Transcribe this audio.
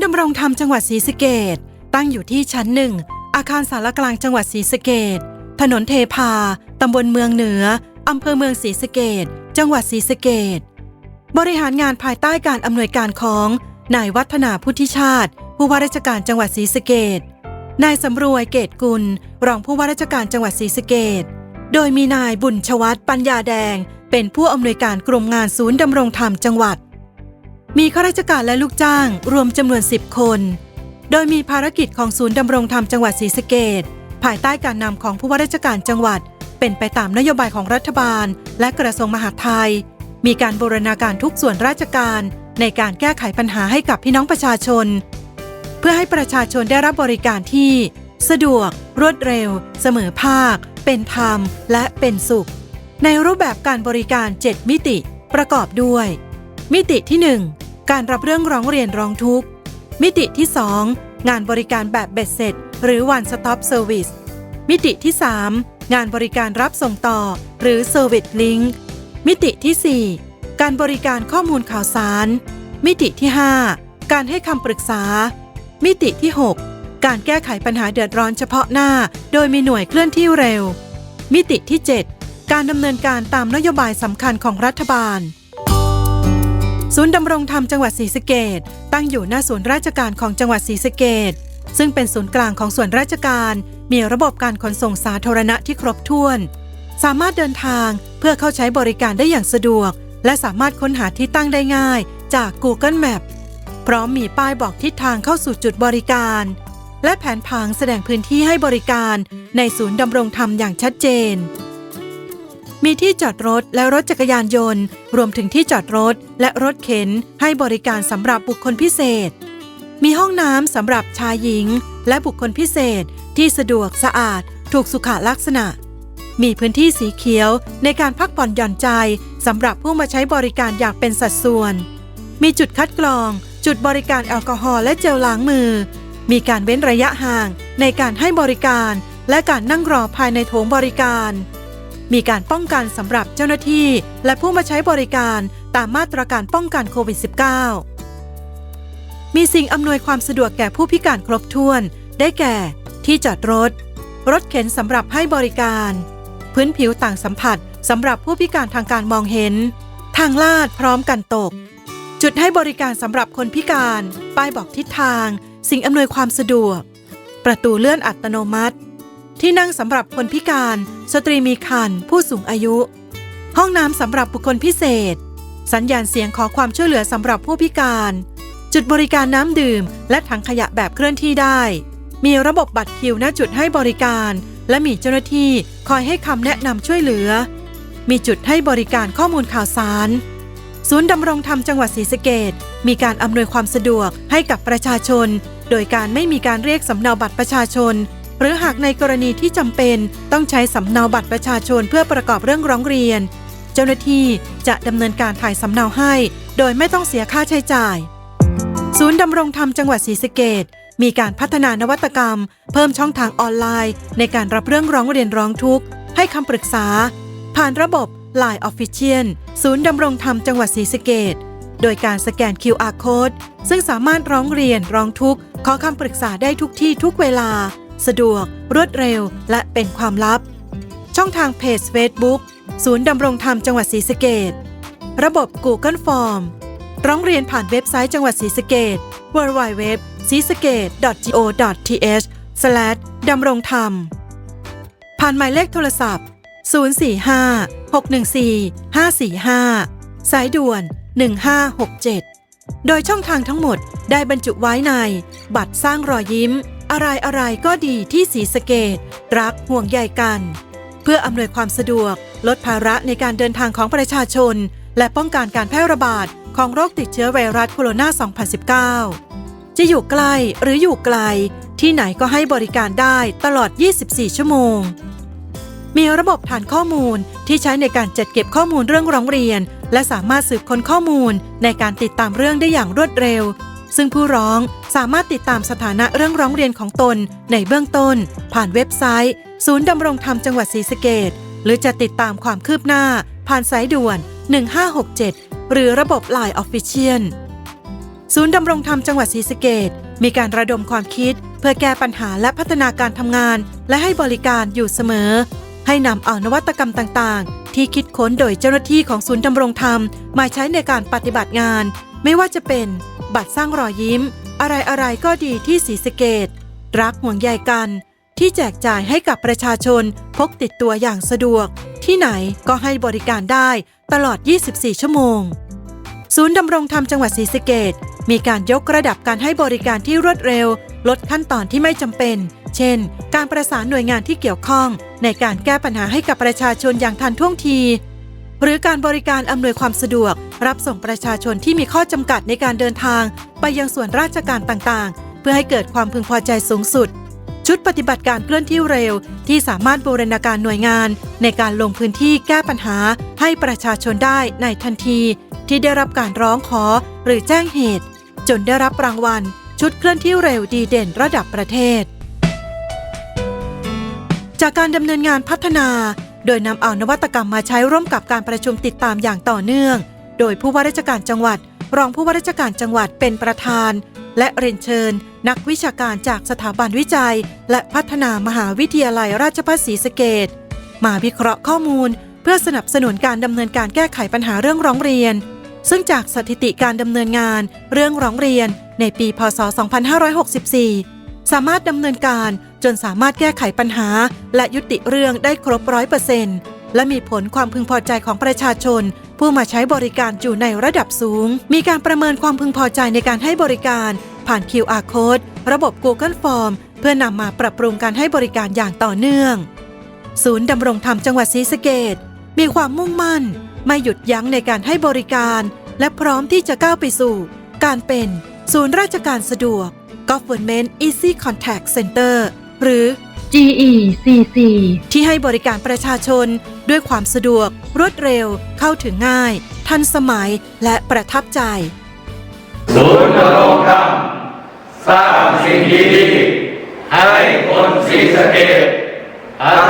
์ดำรงธรรมจังหวัดศรีสะเกดตั้งอยู่ที่ชั้นหนึ่ง อาคารสารกลางจังหวัดศรีสะเกดถนนเทพา ตำบลเมืองเหนือ อำเภอเมืองศรีสะเกดจังหวัดศรีสะเกดบริหารงานภายใต้การอำนวยการของนายวัฒนาพุทธิชาติ ผู้ว่าราชการจังหวัดศรีสะเกดนายสำรวยเกตกุล รองผู้ว่าราชการจังหวัดศรีสะเกดโดยมีนายบุญชวัฒน์ปัญญาแดง เป็นผู้อำนวยการกรมงานศูนย์ดำรงธรรมจังหวัด มีข้าราชการและลูกจ้างรวมจำนวน 10 คน โดยมีภารกิจของศูนย์ดำรงธรรมจังหวัดศรีสะเกดภายใต้การนำของผู้ว่าราชการจังหวัด เป็นไปตามนโยบายของรัฐบาล และกระทรวงมหาดไทย มีการบูรณาการทุกส่วนราชการในการแก้ไขปัญหาให้กับพี่น้องประชาชน เพื่อให้ประชาชนได้รับบริการที่ สะดวก รวดเร็ว เสมอภาค เป็นธรรม และเป็นสุข ในรูปแบบการบริการ 7 มิติประกอบด้วย มิติที่ 1 การรับเรื่องร้องเรียนร้องทุกข์ มิติที่ 2 งานบริการแบบเบ็ดเสร็จ หรือ one stop service มิติที่ 3 งานบริการรับส่งต่อ หรือ service link มิติที่ 4 การบริการข้อมูลข่าวสาร มิติที่ 5 การให้คำปรึกษา มิติที่ 6 การแก้ไขปัญหาเดือดร้อนเฉพาะหน้า โดยมีหน่วยเคลื่อนที่เร็ว มิติที่ 7 การดำเนินการตามนโยบายสำคัญของรัฐบาล ศูนย์ดำรงธรรมจังหวัดศรีสะเกดตั้งอยู่หน้าศูนย์ราชการของจังหวัดศรีสะเกดซึ่งเป็นศูนย์กลางของส่วนราชการ มีระบบการขนส่งสาธารณะที่ครบถ้วน สามารถเดินทางเพื่อเข้าใช้บริการได้อย่างสะดวก และสามารถค้นหาที่ตั้งได้ง่ายจาก Google Map พร้อมมีป้ายบอกทิศทางเข้าสู่จุดบริการ และแผนผังแสดงพื้นที่ให้บริการในศูนย์ดำรงธรรมอย่างชัดเจน มีที่จอดรถและรถจักรยานยนต์ รวมถึงที่จอดรถและรถเข็นให้บริการสำหรับบุคคลพิเศษ มีห้องน้ำสำหรับชายหญิง และบุคคลพิเศษ ที่สะดวกสะอาด ถูกสุขลักษณะ มีพื้นที่สีเขียวในการพักผ่อนหย่อนใจสำหรับผู้มาใช้บริการอย่างเป็นสัดส่วน มีจุดคัดกรอง จุดบริการแอลกอฮอล์และเจลล้างมือ มีการเว้นระยะห่างในการให้บริการและการนั่งรอภายในโถงบริการ มีการป้องกันสำหรับเจ้าหน้าที่ และผู้มาใช้บริการตามมาตรการป้องกันโควิด -19 มีสิ่งอำนวยความสะดวกแก่ผู้พิการครบถ้วน ได้แก่ ที่จอดรถ รถเข็นสำหรับให้บริการ พื้นผิวต่างสัมผัสสำหรับผู้พิการทางการมองเห็น ทางลาดพร้อมกันตก จุดให้บริการสำหรับคนพิการ ป้ายบอกทิศทาง สิ่งอำนวยความสะดวก ประตูเลื่อนอัตโนมัติ ที่นั่งสำหรับคนพิการ สตรีมีครรภ์ผู้สูงอายุ ห้องน้ำสำหรับบุคคลพิเศษ สัญญาณเสียงขอความช่วยเหลือสำหรับผู้พิการ จุดบริการน้ำดื่ม และถังขยะแบบเคลื่อนที่ได้ มีระบบบัตรคิวณจุดให้บริการ และมีเจ้าหน้าที่คอยให้คำแนะนำช่วยเหลือ มีจุดให้บริการข้อมูลข่าวสาร ศูนย์ดำรงธรรมจังหวัดศรีสะเกดมีการอำนวยความสะดวกให้กับประชาชน โดยการไม่มีการเรียกสำเนาบัตรประชาชน หรือหากในกรณีที่จำเป็นต้องใช้สำเนาบัตรประชาชนเพื่อประกอบเรื่องร้องเรียน เจ้าหน้าที่จะดำเนินการถ่ายสำเนาให้ โดยไม่ต้องเสียค่าใช้จ่าย ศูนย์ดำรงธรรมจังหวัดศรีสะเกดมีการพัฒนานวัตกรรม เพิ่มช่องทางออนไลน์ ในการรับเรื่องร้องเรียนร้องทุกข์ ให้คำปรึกษา ผ่านระบบ Line Official ศูนย์ดำรงธรรมจังหวัดศรีสะเกดโดยการสแกน QR Code ซึ่งสามารถร้องเรียนร้องทุกข์ขอคำปรึกษาได้ทุกที่ทุกเวลา สะดวก รวดเร็ว และเป็นความลับ ช่องทางเพจ Facebook ศูนย์ดำรงธรรมจังหวัดศรีสะเกดระบบ Google Form ร้องเรียนผ่านเว็บไซต์จังหวัดศรีสะเกด www ศรีสะเกด go.th ดำรงธรรม ผ่านหมายเลขโทรศัพท์ 045 614 545 สายด่วน 1567 โดยช่องทางทั้งหมดได้บรรจุไว้ใน บัตรสร้างรอยยิ้ม อะไรอะไรก็ดีที่สีสเกตรักห่วงใยกัน เพื่ออำนวยความสะดวก ลดภาระในการเดินทางของประชาชน และป้องกันการแพร่ระบาดของโรคติดเชื้อไวรัสโคโรนา 2019 จะอยู่ใกล้หรืออยู่ไกล ที่ไหนก็ให้บริการได้ตลอด 24 ชั่วโมง มีระบบฐานข้อมูลที่ใช้ในการจัดเก็บข้อมูลเรื่องร้องเรียน และสามารถสืบค้นข้อมูลในการติดตามเรื่องได้อย่างรวดเร็ว ซึ่งผู้ร้องสามารถติดตามสถานะเรื่องร้องเรียนของตนในเบื้องต้น ผ่านเว็บไซต์ ศูนย์ดำรงธรรมจังหวัดศรีสะเกดหรือจะติดตามความคืบหน้า ผ่านสายด่วน 1567 หรือระบบ Line Official ศูนย์ดำรงธรรมจังหวัดศรีสะเกดมีการระดมความคิด เพื่อแก้ปัญหาและพัฒนาการทำงาน และให้บริการอยู่เสมอ ให้นำเอานวัตกรรมต่างๆ ที่คิดค้นโดยเจ้าหน้าที่ของศูนย์ดำรงธรรมมาใช้ในการปฏิบัติงาน ไม่ว่าจะเป็นบัตรสร้างรอยยิ้ม อะไรๆก็ดีที่ศรีสเกดรักห่วงใยกัน ที่แจกจ่ายให้กับประชาชนพกติดตัวอย่างสะดวก ที่ไหนก็ให้บริการได้ตลอด 24 ชั่วโมง ศูนย์ดำรงธรรมจังหวัดศรีสะเกดมีการยกระดับการให้บริการที่รวดเร็ว ลดขั้นตอนที่ไม่จำเป็น เช่น การประสานหน่วยงานที่เกี่ยวข้อง ในการแก้ปัญหาให้กับประชาชนอย่างทันท่วงที หรือการบริการอำนวยความสะดวก รับส่งประชาชนที่มีข้อจำกัดในการเดินทาง ไปยังส่วนราชการต่างๆ เพื่อให้เกิดความพึงพอใจสูงสุด ชุดปฏิบัติการเคลื่อนที่เร็ว ที่สามารถบูรณาการหน่วยงาน ในการลงพื้นที่แก้ปัญหา ให้ประชาชนได้ในทันที ที่ได้รับการร้องขอ หรือแจ้งเหตุ จนได้รับรางวัล ชุดเคลื่อนที่เร็วดีเด่นระดับประเทศ จากการดำเนินงานพัฒนา โดยนำเอานวัตกรรมมาใช้ร่วมกับการประชุมติดตามอย่างต่อเนื่อง โดยผู้ว่าราชการจังหวัด รองผู้ว่าราชการจังหวัดเป็นประธาน และเรียนเชิญ นักวิชาการจากสถาบันวิจัย และพัฒนามหาวิทยาลัยราชภัฏศรีสะเกดมาวิเคราะห์ข้อมูล เพื่อสนับสนุนการดำเนินการแก้ไขปัญหาเรื่องร้องเรียน ซึ่งจากสถิติการดำเนินงาน เรื่องร้องเรียน ในปี พศ 2564 สามารถดำเนินการจนสามารถแก้ไขปัญหา และยุติเรื่องได้ครบร้อยเปอร์เซ็นต์และมีผลความพึงพอใจของประชาชน ผู้มาใช้บริการอยู่ในระดับสูง มีการประเมินความพึงพอใจในการให้บริการ ผ่าน QR Code ระบบ Google Form เพื่อนำมาปรับปรุงการให้บริการอย่างต่อเนื่อง ศูนย์ดำรงธรรมจังหวัดศรีสะเกดมีความมุ่งมั่น ไม่หยุดยั้งในการให้บริการ และพร้อมที่จะก้าวไปสู่ การเป็น ศูนย์ราชการสะดวก Government Easy Contact Center หรือ GECC ที่ให้บริการประชาชนด้วยความสะดวก รวดเร็ว เข้าถึงง่าย ทันสมัยและประทับใจ ศูนย์ดำรงธรรมสร้างสิ่งดีๆให้คนศรีสะเกดอาศัย